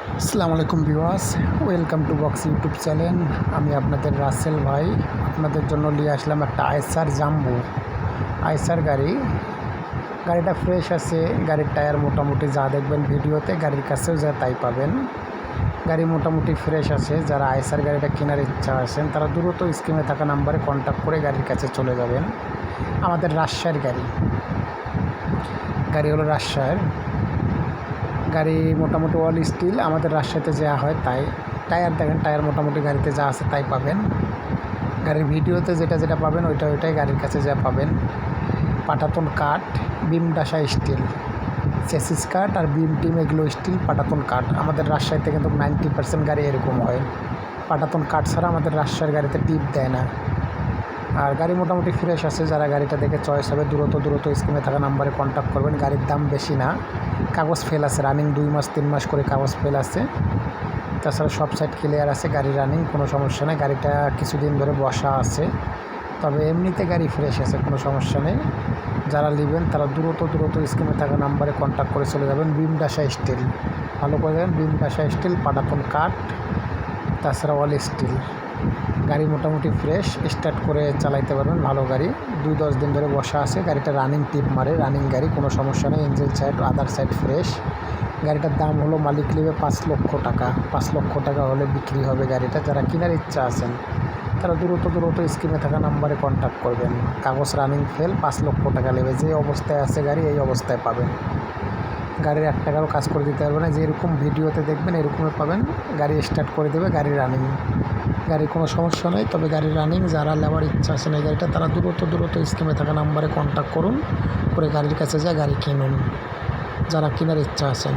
আসসালামু আলাইকুম viewers, welcome to box YouTube channel. আমি আপনাদের রাসেল ভাই। আপনাদের জন্য নিয়ে আসলাম একটা আইসার জাম্বু। আইসার গাড়ি। গাড়িটা ফ্রেশ আছে, গাড়ির টায়ার মোটামুটি যা দেখবেন ভিডিওতে, গাড়ির কাছেও যা তাই পাবেন। গাড়ি মোটামুটি ফ্রেশ আছে, যারা আইসার গাড়িটা কেনার ইচ্ছা আছেন, তারা দ্রুত স্কিমে থাকা নাম্বারে কন্ট্যাক্ট করে গাড়ির কাছে চলে যাবেন। আমাদের রাজশাহীর গাড়ি। গাড়ি হলো রাজশাহীর। গাড়ি মোটামুটি অল স্টিল, আমাদের রাজশাহীতে যা হয় তাই, টায়ার দেখেন, টায়ার মোটামুটি গাড়িতে যা আছে তাই পাবেন। গাড়ির ভিডিওতে যেটা যেটা পাবেন, ওইটা ওইটাই গাড়ির কাছে যা পাবেন। পাটাতন কাঠ বিম ডাসা স্টিল। চেসিস কাঠ আর বিম টিম এগুলো স্টিল, পাটাতন কাঠ। আমাদের রাজশাহীতে কিন্তু নাইনটি পার্সেন্ট গাড়ি এরকম হয়। পাটাতন কাঠ ছাড়া আমাদের রাজশাহীর গাড়িতে টিপ দেয় না। আর গাড়ি মোটামুটি ফ্রেশ আছে। যারা গাড়িটা দেখে চয়েস হবে, দ্রুত দ্রুত স্কিমে থাকা নাম্বারে কন্ট্যাক্ট করবেন। গাড়ির দাম বেশি না। কাগজ ফেল আছে। রানিং দুই মাস, তিন মাস করে কাগজ ফেল আছে। তাছাড়া সব সাইড ক্লিয়ার আছে। গাড়ি রানিং কোনো সমস্যা নেই। গাড়িটা কিছুদিন ধরে বসা আছে। তবে এমনিতে গাড়ি ফ্রেশ আছে, কোনো সমস্যা নেই। যারা নেবেন, তারা দ্রুত দ্রুত স্কিমে থাকা নাম্বারে কন্ট্যাক্ট করে চলে যাবেন। বিম ডাসা স্টিল ভালো করে দেবেন বিম ডাসা স্টিল পাটাতন কাঠ। তাছাড়া অল স্টিল গাড়ি মোটামুটি ফ্রেশ স্টার্ট করে চালাইতে পারবেন, ভালো গাড়ি। দুই দশ দিন ধরে বসা আছে, গাড়িটা রানিং টিপ মারে রানিং গাড়ি, কোনো সমস্যা নেই engine side other side fresh গাড়িটার দাম হলো মালিক নেবে পাঁচ লক্ষ টাকা। পাঁচ লক্ষ টাকা হলে বিক্রি হবে গাড়িটা। যারা কেনার ইচ্ছা আছেন, তারা দ্রুত দ্রুত স্কিমে থাকা নাম্বারে কন্ট্যাক্ট করবেন। কাগজ রানিং ফেল পাঁচ লক্ষ টাকা নেবে। যে অবস্থায় আছে গাড়ি, এই অবস্থায় পাবেন। গাড়ির এক টাকারও কাজ করে দিতে পারবে না। যেরকম ভিডিওতে দেখবেন, এরকমই পাবেন। গাড়ি স্টার্ট করে দেবে, গাড়ি রানিং গাড়ির কোনো সমস্যা নেই, তবে গাড়ি রানিং যারা নেওয়ার ইচ্ছা আছে না গাড়িটা, তারা দূরত্ব দূরত্ব স্কিমে থাকা নাম্বারে কন্ট্যাক্ট করুন, করে গাড়ির কাছে যায়, গাড়ি কিনুন। যারা কেনার ইচ্ছা আছেন।